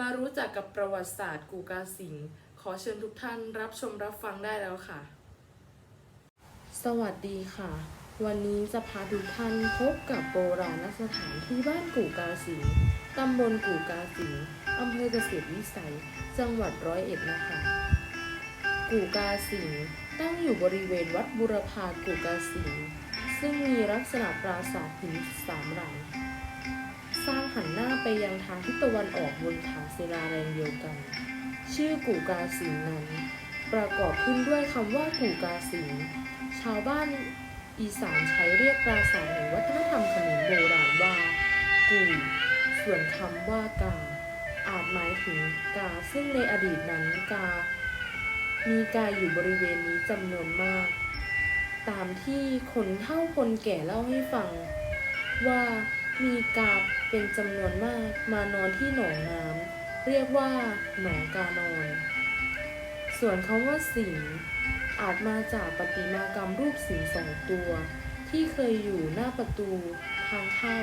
มารู้จักกับประวัติศาสตร์กูกาสิงขอเชิญทุกท่านรับชมรับฟังได้แล้วค่ะ สวัสดีค่ะ วันนี้จะพาทุกท่านพบกับโบราณสถานที่บ้านกูกาสิงตำบลกูกาสิงอำเภอเกษตรวิสัย จังหวัดร้อยเอ็ดนะคะ กูกาสิงตั้งอยู่บริเวณวัดบุรพากูกาสิงซึ่งมีลักษณะปราสาทหินสามหลัง สร้างหันหน้าไปยังทางทิศตะวันออกบนฐานศิลาแรงเดียวกัน ชื่อกูกาสิงนั้น ประกอบขึ้นด้วยคำว่ากูกาสิงชาวบ้านอีสานใช้เรียกปราสาทแห่งวัฒนธรรมเขมโบราณว่ากูส่วนคำว่ากา อาจหมายถึงกาซึ่งในอดีตนั้นกา มีกาอยู่บริเวณนี้จำนวนมาก ตามที่คนเฒ่าคนแก่เล่าให้ฟังว่ามีกา เป็นจำนวนมากมานอนที่หนองน้ำเรียกว่าหนองกานอน ส่วนคำว่าสิงอาจมาจากประติมากรรมรูปสิงสองตัว ที่เคยอยู่หน้าประตูทางเข้า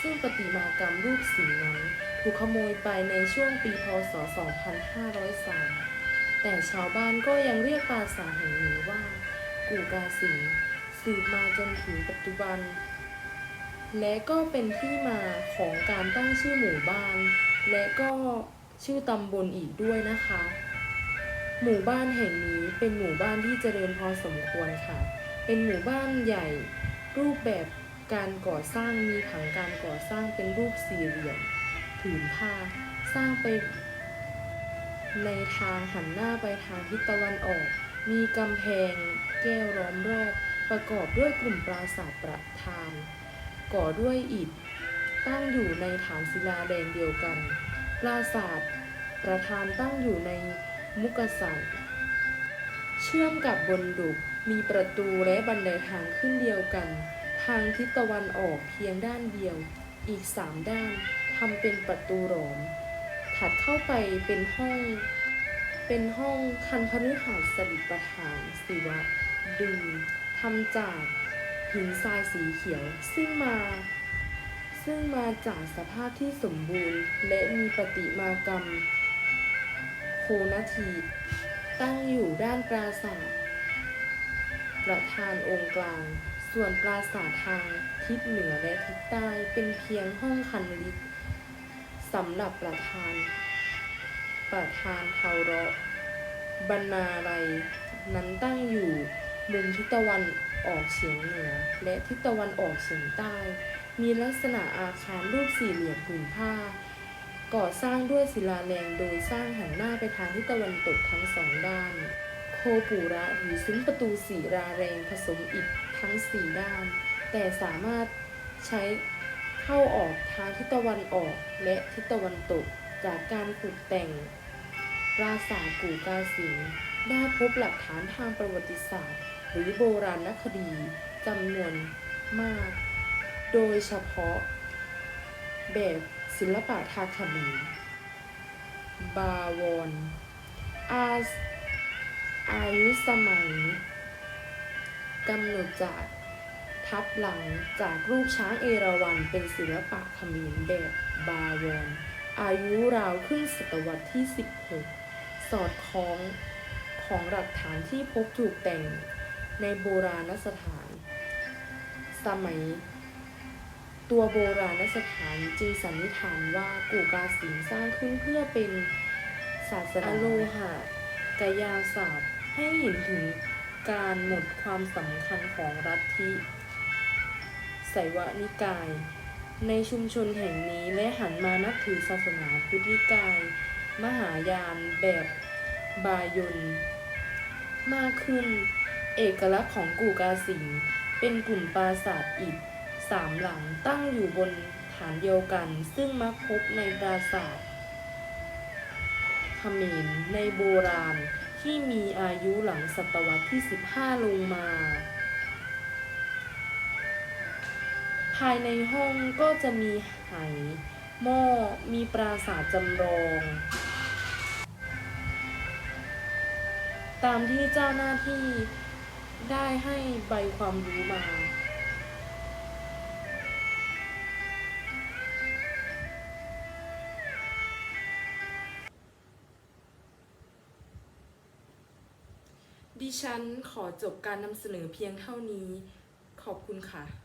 ซึ่งประติมากรรมรูปสิงนั้นถูกขโมยไปในช่วงปีพศ 2503 แต่ชาวบ้านก็ยังเรียกปราสาทแห่งนี้ว่า กู่กาสิงสืบมาจนถึงปัจจุบัน และก็เป็นที่มาของการตั้งชื่อหมู่บ้าน และก็ชื่อตำบลอีกด้วยนะคะ หมู่บ้านแห่งนี้เป็นหมู่บ้านที่เจริญพอสมควรค่ะ เป็นหมู่บ้านใหญ่ รูปแบบการก่อสร้างมีผังการก่อสร้างเป็นรูปสี่เหลี่ยมผืนผ้าสร้างไปในทางหันหน้าไปทางทิศตะวันออก มีกำแพง แก้วล้อมรอบประกอบด้วยกลุ่มปราสาทประธาน ก่อด้วยอิฐ ตั้งอยู่ในฐานศิลาแดงเดียวกัน ปราสาทประธานตั้งอยู่ในมุกสันเชื่อมกับบนดุกมีประตูและบันไดทางขึ้นเดียวกัน ทางทิศตะวันออกเพียงด้านเดียว อีกสามด้านทำเป็นประตูหลอม ถัดเข้าไปเป็นห้องเป็นห้องคันพฤหัสดิปฐาน ศิวะดึงทำจาก หินทรายสีเขียว ซึ่งมาซึ่งมาจากสภาพที่สมบูรณ์ และมีประติมากรรมโคนาทีตั้งอยู่ด้านปราสาทประธานองค์กลาง ส่วนปราสาททางทิศเหนือและทิศใต้เป็นเพียงห้องคันลิกสำหรับประธาน ประธานเทาเราะบรรณาลัยนั้นตั้งอยู่ มุมทิศตะวันออกเฉียงเหนือ และทิศตะวันออกเฉียงใต้ มีลักษณะอาคารรูปสี่เหลี่ยมผืนผ้า ก่อสร้างด้วยศิลาแรงโดยสร้างหันหน้าไปทางทิศตะวันตกทั้งสองด้าน โคปูระหรือซุ้มประตูสีราแรงผสมอิฐทั้งสี่ด้าน แต่สามารถใช้เข้าออกทางทิศตะวันออกและทิศตะวันตกจากการขุดแต่ง ปราสาทกูกาสิงห์ ได้พบหลักฐานทางประวัติศาสตร์ หรือโบราณคดีจำนวนมาก โดยเฉพาะ แบบศิลปะทาคามีบาวอนอาอายุสมัยกำหนดจากทับหลังจากรูปช้างเอราวัณเป็นศิลปะขมรแบบบาวอนอายุราวครึ่งศตวรรษที่ 16 สอดคล้อง ของหลักฐานที่พบถูกแต่งในโบราณสถาน สมัย ตัวโบราณสถานจึงสันนิษฐานว่ากูกาสิงสร้างขึ้นเพื่อเป็นศาสนาโลหะกายาศาสตร์ให้เห็นถึงการหมดความสำคัญของรัฐทิไสวนิกาย ในชุมชนแห่งนี้และหันมานับถือศาสนาพุทธนิกาย มหายานแบบ บายนมากขึ้น เอกลักษณ์ของกูกาสิงเป็นกลุ่มปราสาทอิฐสามหลังตั้งอยู่บนฐานเดียวกัน ซึ่งมักพบในปราสาทเขมรในโบราณที่มีอายุหลังศตวรรษที่ 15 ลงมา ภายในห้องก็จะมีไหหม้อมีปราสาทจำลอง ตามที่เจ้าหน้าที่ได้ให้ใบความรู้มา ดิฉันขอจบการนำเสนอเพียงเท่านี้ ขอบคุณค่ะ